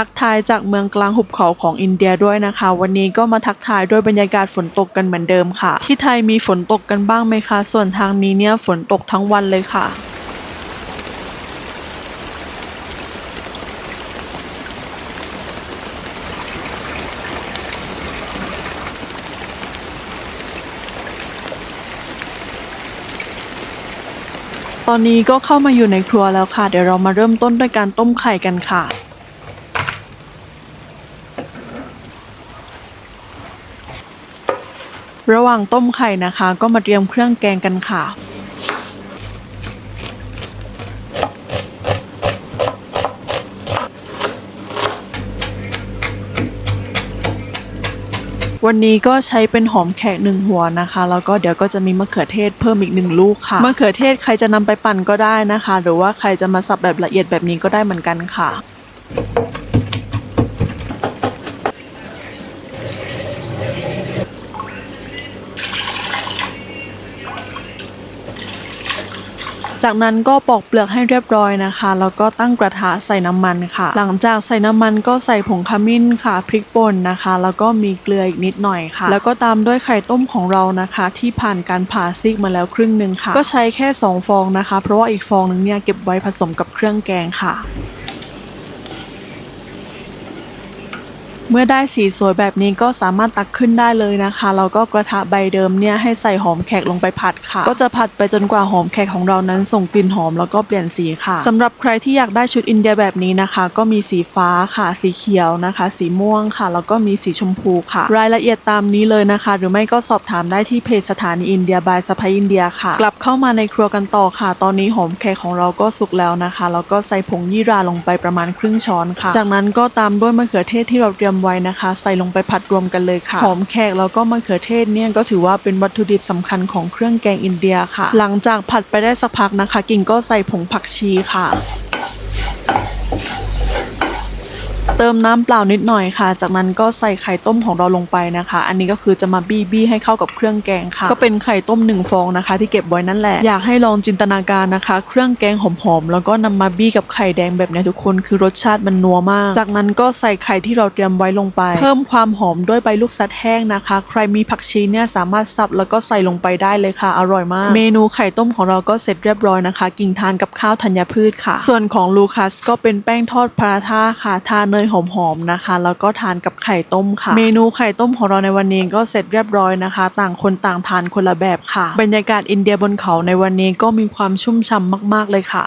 ทักทายจากเมืองกลางหุบเขาของอินเดียด้วยนะคะ วันนี้ก็มาทักทายด้วยบรรยากาศฝนตกกันเหมือนเดิมค่ะ ที่ไทยมีฝนตกกันบ้างไหมคะ ส่วนทางนี้เนี่ยฝนตกทั้งวันเลยค่ะตอนนี้ก็เข้ามาอยู่ในครัวแล้วค่ะ เดี๋ยวเรามาเริ่มต้นด้วยการต้มไข่กันค่ะ ระหว่างต้มไข่นะคะ ก็มาเตรียมเครื่องแกงกันค่ะ วันนี้ก็ใช้เป็นหอมแขกหนึ่งหัวนะคะ แล้วก็เดี๋ยวก็จะมีมะเขือเทศเพิ่มอีกหนึ่งลูกค่ะมะเขือเทศใครจะนำไปปั่นก็ได้นะคะ หรือว่าใครจะมาสับแบบละเอียดแบบนี้ก็ได้เหมือนกันค่ะ จากนั้นก็ปอกเปลือกให้เรียบร้อยนะคะ แล้วก็ตั้งกระทะใส่น้ำมันค่ะ หลังจากใส่น้ำมันก็ใส่ผงขมิ้นค่ะ พริกป่นนะคะ แล้วก็มีเกลืออีกนิดหน่อยค่ะ แล้วก็ตามด้วยไข่ต้มของเรานะคะ ที่ผ่านการผ่าซีกมาแล้วครึ่งหนึ่งค่ะ ก็ใช้แค่ 2 ฟองนะคะ เพราะว่าอีกฟองหนึงเนี่ยเก็บไว้ผสมกับเครื่องแกงค่ะ เมื่อได้สีสวยแบบนี้ก็สามารถตักขึ้นได้เลยนะคะแล้วก็กระทะใบเดิมเนี่ยให้ใส่หอมแขกลงไปผัดค่ะ ก็จะผัดไปจนกว่าหอมแขกของเรานั้นส่งกลิ่นหอมแล้วก็เปลี่ยนสีค่ะสำหรับใครที่อยากได้ชุดอินเดียแบบนี้นะคะ ก็มีสีฟ้าค่ะ สีเขียวนะคะ สีม่วงค่ะ แล้วก็มีสีชมพูค่ะ รายละเอียดตามนี้เลยนะคะ หรือไม่ก็สอบถามได้ที่เพจสถานีอินเดียบายสไปอินเดียค่ะ กลับเข้ามาในครัวกันต่อค่ะ ตอนนี้หอมแขกของเราก็สุกแล้วนะคะแล้วก็ใส่ผงยี่ราลงไปประมาณครึ่งช้อนค่ะ จากนั้นก็ตามด้วยมะเขือเทศที่เราเตรียมไว้นะคะ ใส่ลงไปผัดรวมกันเลยค่ะหอมแขกแล้วก็มะเขือเทศเนี่ยก็ถือว่าเป็นวัตถุดิบสำคัญของเครื่องแกงอินเดียค่ะ หลังจากผัดไปได้สักพักนะคะ กิ่งก็ใส่ผงผักชีค่ะ เติมน้ำเปล่านิดหน่อยค่ะ จากนั้นก็ใส่ไข่ต้มของเราลงไปนะคะ อันนี้ก็คือจะมาบี้บี้ให้เข้ากับเครื่องแกงค่ะ ก็เป็นไข่ต้มหนึ่งฟองนะคะ ที่เก็บไว้นั่นแหละ อยากให้ลองจินตนาการนะคะ เครื่องแกงหอมๆ แล้วก็นำมาบี้กับไข่แดงแบบนี้ทุกคน คือรสชาติมันนัวมาก จากนั้นก็ใส่ไข่ที่เราเตรียมไว้ลงไป เพิ่มความหอมด้วยใบลูกซัดแห้งนะคะ ใครมีผักชีเนี่ยสามารถสับแล้วก็ใส่ลงไปได้เลยค่ะ อร่อยมาก เมนูไข่ต้มของเราก็เสร็จเรียบร้อยนะคะ กิ่งทานกับข้าวธัญพืชค่ะ ส่วนของลูคัสก็เป็นแป้งทอดพาราทาค่ะ ทาเนยหอมๆนะคะ แล้วก็ทานกับไข่ต้มค่ะ เมนูไข่ต้มของเราในวันนี้ก็เสร็จเรียบร้อยนะคะ ต่างคนต่างทานคนละแบบค่ะ บรรยากาศอินเดียบนเขาในวันนี้ก็มีความชุ่มฉ่ำมากๆเลยค่ะ